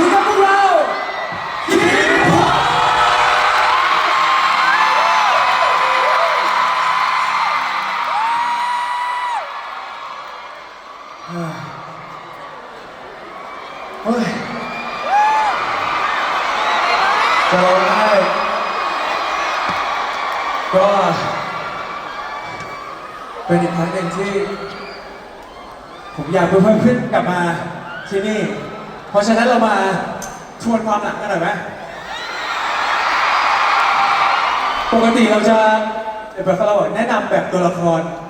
วัสดีครับพวกเราเฮ้ยจ้องไห้ก็เปนอีกครั้งหนที่ ผมอยากเพื่อนๆกลับมาที่นี่ เพราะฉะนั้นเรามาทวนความหลังกันหน่อยไหมปกติเราจะแบบเราแนะนำแบบตัวละคร